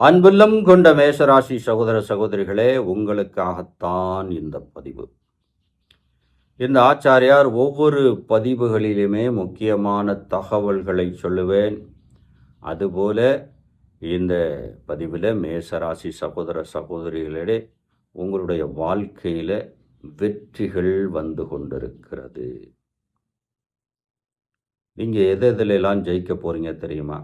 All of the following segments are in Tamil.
அன்புள்ளம் கொண்ட மேஷராசி சகோதர சகோதரிகளே உங்களுக்காகத்தான் இந்த பதிவு. இந்த ஆச்சாரியார் ஒவ்வொரு பதிவுகளிலுமே முக்கியமான தகவல்களை சொல்லுவேன். அதுபோல இந்த பதிவில் மேசராசி சகோதர சகோதரிகளிடையே உங்களுடைய வாழ்க்கையில் வெற்றிகள் வந்து கொண்டிருக்கிறது. நீங்கள் எது எதுலெல்லாம் ஜெயிக்க போகிறீங்க தெரியுமா?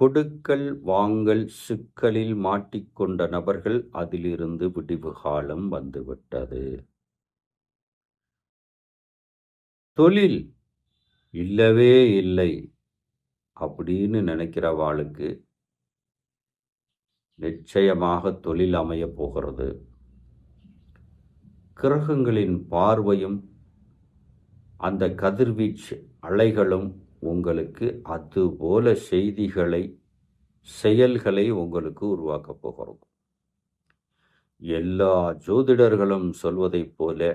கொடுக்கல் வாங்கல் சிக்கலில் மாட்டிக்கொண்ட நபர்கள் அதிலிருந்து விடிவு காலம் வந்துவிட்டது. தொழில் இல்லவே இல்லை அப்படின்னு நினைக்கிறவாளுக்கு நிச்சயமாக தொழில் அமைய போகிறது. கிரகங்களின் பார்வையும் அந்த கதிர்வீச்சு அலைகளும் உங்களுக்கு அதுபோல செய்திகளை செயல்களை உங்களுக்கு உருவாக்கப் போகிறோம். எல்லா ஜோதிடர்களும் சொல்வதைப் போல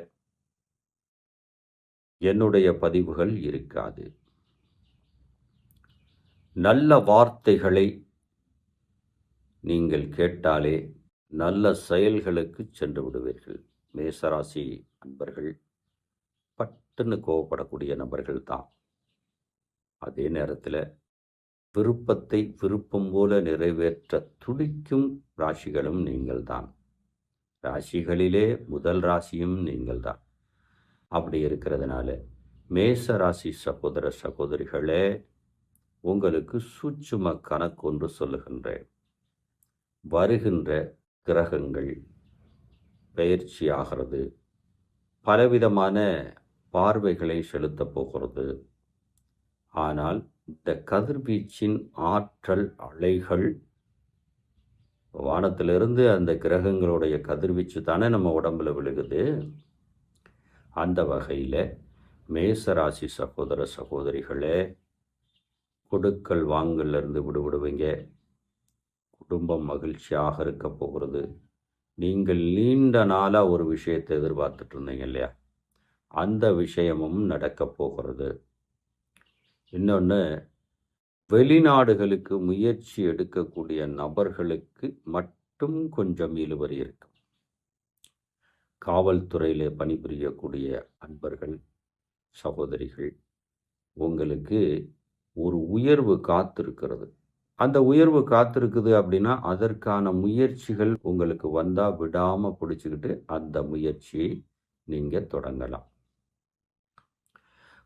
என்னுடைய பதிவுகள் இருக்காது. நல்ல வார்த்தைகளை நீங்கள் கேட்டாலே நல்ல செயல்களுக்கு சென்று விடுவீர்கள். மேசராசி அன்பர்கள் பட்டுன்னு கோவப்படக்கூடிய நபர்கள் தான். அதே நேரத்தில் விருப்பத்தை விருப்பம் போல நிறைவேற்ற துடிக்கும் ராசிகளும் நீங்கள்தான் ராசிகளிலே முதல் ராசியும் நீங்கள்தான் அப்படி இருக்கிறதுனால மேச ராசி சகோதர சகோதரிகளே உங்களுக்கு சூட்சும கணக்கு ஒன்று சொல்லுகின்றேன். வருகின்ற கிரகங்கள் பயிற்சி ஆகிறது. பலவிதமான பார்வைகளை செலுத்தப் போகிறது. ஆனால் இந்த கதிர்வீச்சின் ஆற்றல் அலைகள் வானத்திலிருந்து அந்த கிரகங்களுடைய கதிர்வீச்சு தானே நம்ம உடம்புல விழுகுது. அந்த வகையில் மேசராசி சகோதர சகோதரிகளே கொடுக்கல் வாங்கலேருந்து விடுவிடுவீங்க குடும்பம் மகிழ்ச்சியாக இருக்க போகிறது. நீங்கள் நீண்ட நாளாக ஒரு விஷயத்தை எதிர்பார்த்துட்டு இருந்தீங்க இல்லையா? அந்த விஷயமும் நடக்கப் போகிறது. இன்னொன்று வெளிநாடுகளுக்கு முயற்சி எடுக்கக்கூடிய நபர்களுக்கு மட்டும் கொஞ்சம் இழுவரி இருக்கும். காவல்துறையில் பணிபுரியக்கூடிய அன்பர்கள் சகோதரிகள் உங்களுக்கு ஒரு உயர்வு காத்திருக்கிறது. அந்த உயர்வு காத்திருக்குது அப்படின்னா அதற்கான முயற்சிகள் உங்களுக்கு வந்தால் விடாமல் பிடிச்சிக்கிட்டு அந்த முயற்சியை நீங்கள் தொடங்கலாம்.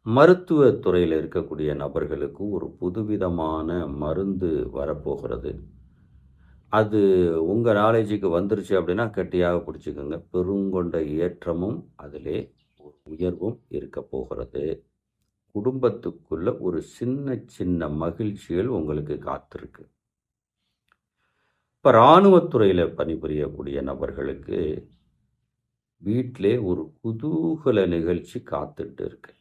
மருத்துவ துறையில் இருக்கக்கூடிய நபர்களுக்கு ஒரு புதுவிதமான மருந்து வரப்போகிறது. அது உங்கள் நாலேஜுக்கு வந்துருச்சு அப்படின்னா கட்டியாக பிடிச்சிக்கோங்க. பெருங்கொண்ட ஏற்றமும் அதிலே ஒரு உயர்வும் இருக்க போகிறது. குடும்பத்துக்குள்ள ஒரு சின்ன சின்ன மகிழ்ச்சிகள் உங்களுக்கு காத்திருக்கு. இப்போ இராணுவத்துறையில் பணிபுரியக்கூடிய நபர்களுக்கு வீட்டிலே ஒரு குதூகல நிகழ்ச்சி காத்துட்டு இருக்கு.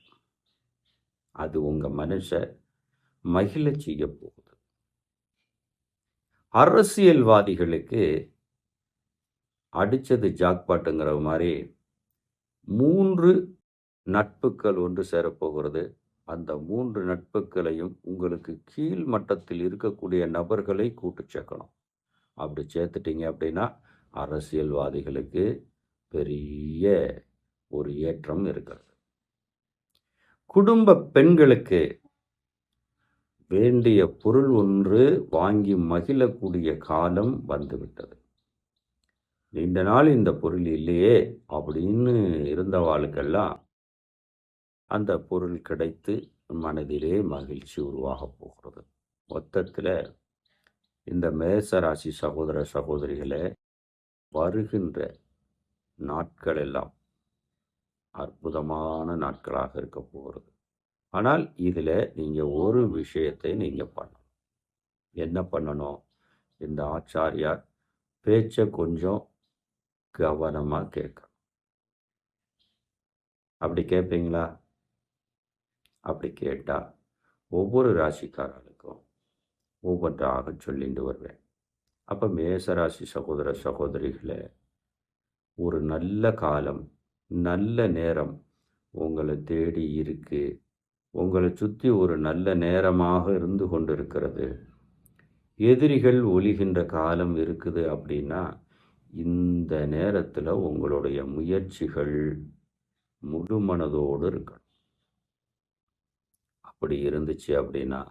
அது உங்கள் மனசை மகிழ செய்ய போகுது. அரசியல்வாதிகளுக்கு அடித்தது ஜாக்பாட்டுங்கிற மாதிரி மூன்று நட்புகள் ஒன்று சேரப்போகிறது. அந்த மூன்று நட்புகளையும் உங்களுக்கு கீழ் மட்டத்தில் இருக்கக்கூடிய நபர்களை கூட்டு சேர்க்கணும். அப்படி சேர்த்துட்டீங்க அப்படின்னா அரசியல்வாதிகளுக்கு பெரிய ஒரு ஏற்றம் இருக்கிறது. குடும்ப பெண்களுக்கு வேண்டிய பொருள் ஒன்று வாங்கி மகிழக்கூடிய காலம் வந்துவிட்டது. நீண்ட நாள் இந்த பொருள் இல்லையே அப்படின்னு இருந்தவாளுக்கெல்லாம் அந்த பொருள் கிடைத்து மனதிலே மகிழ்ச்சி உருவாக போகிறது. மொத்தத்தில் இந்த மேசராசி சகோதர சகோதரிகளை வருகின்ற நாட்கள் எல்லாம் அற்புதமான நாட்களாக இருக்க போகிறது ஆனால் இதில் நீங்கள் ஒரு விஷயத்தை நீங்கள் பண்ணணும். என்ன பண்ணணும்? இந்த ஆச்சாரியார் பேச்சை கொஞ்சம் கவனமாக கேட்கணும். அப்படி கேட்பீங்களா? அப்படி கேட்டால் ஒவ்வொரு ராசிக்காரர்களுக்கும் ஒவ்வொன்றாக சொல்லிட்டு வருவேன். அப்போ மேசராசி சகோதர சகோதரிகளை ஒரு நல்ல காலம் நல்ல நேரம் உங்களை தேடி இருக்கு. உங்களை சுற்றி ஒரு நல்ல நேரமாக இருந்து கொண்டிருக்கிறது. எதிரிகள் ஒழிகின்ற காலம் இருக்குது அப்படின்னா இந்த நேரத்தில் உங்களுடைய முயற்சிகள் முழு மனதோடு இருக்கணும். அப்படி இருந்துச்சு அப்படின்னா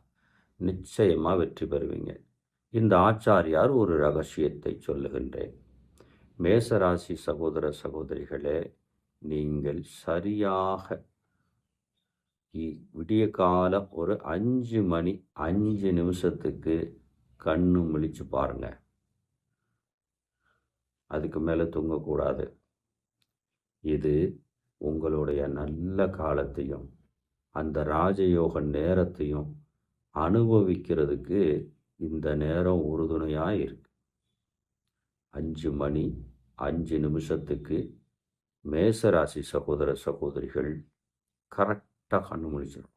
நிச்சயமாக வெற்றி பெறுவீங்க. இந்த ஆச்சாரியார் ஒரு ரகசியத்தை சொல்லுகின்றேன். மேசராசி சகோதர சகோதரிகளே நீங்கள் சரியாக விடிய காலம் ஒரு அஞ்சு மணி அஞ்சு நிமிஷத்துக்கு கண்ணு முழிச்சு பாருங்க. அதுக்கு மேலே தூங்கக்கூடாது. இது உங்களுடைய நல்ல காலத்தையும் அந்த ராஜயோக நேரத்தையும் அனுபவிக்கிறதுக்கு இந்த நேரம் உறுதுணையாக இருக்கு. அஞ்சு மணி அஞ்சு நிமிஷத்துக்கு மேசராசி சகோதர சகோதரிகள் கரெக்டாக கண்ணு முடிச்சிடும்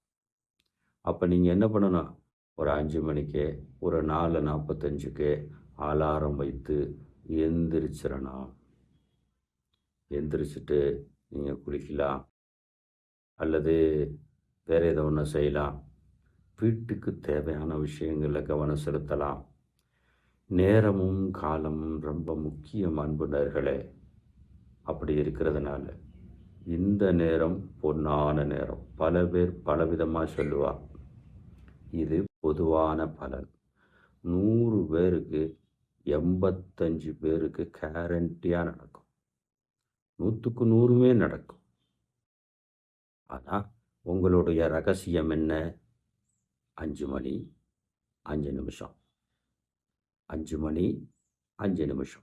அப்போ நீங்கள் என்ன பண்ணணும் ஒரு அஞ்சு மணிக்கு ஒரு நாலு நாற்பத்தஞ்சுக்கு அலாரம் வைத்து எந்திரிச்சிடணும். எந்திரிச்சிட்டு நீங்கள் குளிக்கலாம். அல்லது வேறு எதோ ஒன்று செய்யலாம். வீட்டுக்கு தேவையான விஷயங்களில் கவனம் செலுத்தலாம். நேரமும் காலமும் ரொம்ப முக்கியம் அன்புணர்களே அப்படி இருக்கிறதுனால. இந்த நேரம் பொன்னான நேரம். பல பேர் பலவிதமாக சொல்லுவாள் இது பொதுவான பலன். நூறு பேருக்கு எண்பத்தஞ்சு பேருக்கு கேரண்டியாக நடக்கும். நூற்றுக்கு நூறுமே நடக்கும். ஆனால் உங்களுடைய ரகசியம் என்ன? அஞ்சு மணி அஞ்சு நிமிஷம். அஞ்சு மணி அஞ்சு நிமிஷம்.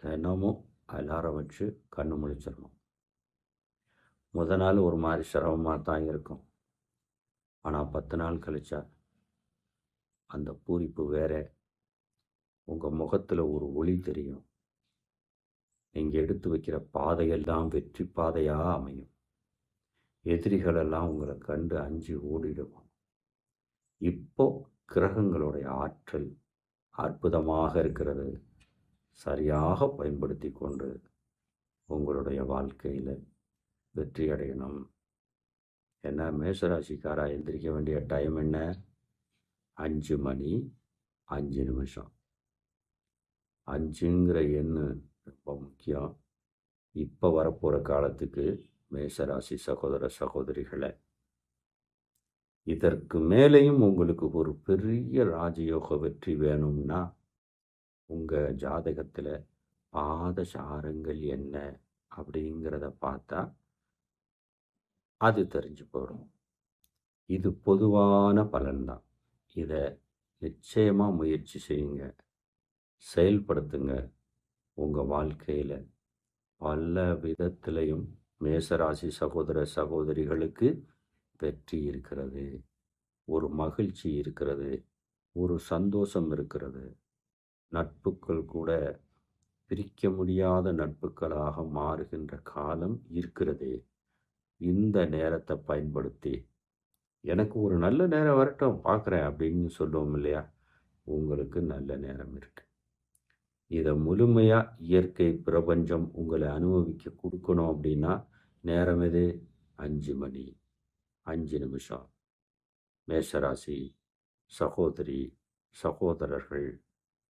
தினமும் அலாரம் வச்சு கண்ணு முழிச்சிடணும். முத நாள் ஒரு மாதிரி சிரமமாக தான் இருக்கும். ஆனால் பத்து நாள் கழிச்சா அந்த பூரிப்பு வேற. உங்கள் முகத்தில் ஒரு ஒளி தெரியும். நீங்கள் எடுத்து வைக்கிற பாதையெல்லாம் வெற்றி பாதையாக அமையும். எதிரிகளெல்லாம் உங்களை கண்டு அஞ்சு ஓடிடுவோம் இப்போ கிரகங்களுடைய ஆற்றல் அற்புதமாக இருக்கிறது. சரியாக பயன்படுத்தி கொண்டு உங்களுடைய வாழ்க்கையில் வெற்றி அடையணும். என்ன மேசராசிக்காரா எந்திரிக்க வேண்டிய டைம் என்ன? அஞ்சு மணி அஞ்சு நிமிஷம். அஞ்சுங்கிற எண்ணு ரொம்ப முக்கியம். இப்போ வரப்போகிற காலத்துக்கு மேசராசி சகோதர சகோதரிகளை இதற்கு மேலேயும் உங்களுக்கு ஒரு பெரிய ராஜயோக வெற்றி வேணும்னா உங்கள் ஜாதகத்தில் பாத சாரங்கள் என்ன அப்படிங்கிறத பார்த்தா அது தெரிஞ்சு போயிடும். இது பொதுவான பலன்தான். இதை நிச்சயமாக முயற்சி செய்யுங்க. செயல்படுத்துங்க. உங்கள் வாழ்க்கையில் பல விதத்திலையும் மேசராசி சகோதர சகோதரிகளுக்கு வெற்றி இருக்கிறது. ஒரு மகிழ்ச்சி இருக்கிறது. ஒரு சந்தோஷம் இருக்கிறது. நட்புக்கள் கூட பிரிக்க முடியாத நட்புகளாக மாறுகின்ற காலம் இருக்கிறது. இந்த நேரத்தை பயன்படுத்தி எனக்கு ஒரு நல்ல நேரம் வரட்டும் பார்க்குறேன் அப்படின்னு சொல்லுவோம் இல்லையா? உங்களுக்கு நல்ல நேரம் இருக்கு. இதை முழுமையாக இயற்கை பிரபஞ்சம் உங்களை அனுபவிக்க கொடுக்கணும் அப்படின்னா நேரம் எது? அஞ்சு மணி அஞ்சு நிமிஷம். மேஷராசி சகோதரி சகோதரர்கள்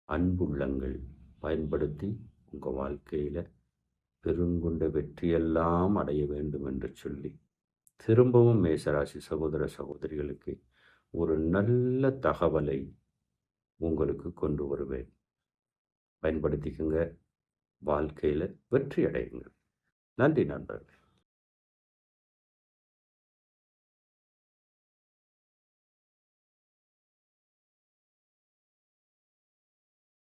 அன்புள்ளங்கள் பயன்படுத்தி உங்கள் வாழ்க்கையில் பெருங்குண்ட வெற்றியெல்லாம் அடைய வேண்டும் என்று சொல்லி திரும்பவும் மேசராசி சகோதர சகோதரிகளுக்கு ஒரு நல்ல தகவலை உங்களுக்கு கொண்டு வருவேன். பயன்படுத்திக்கோங்க. வாழ்க்கையில் வெற்றி அடையுங்கள். நன்றி நண்பர்கள்.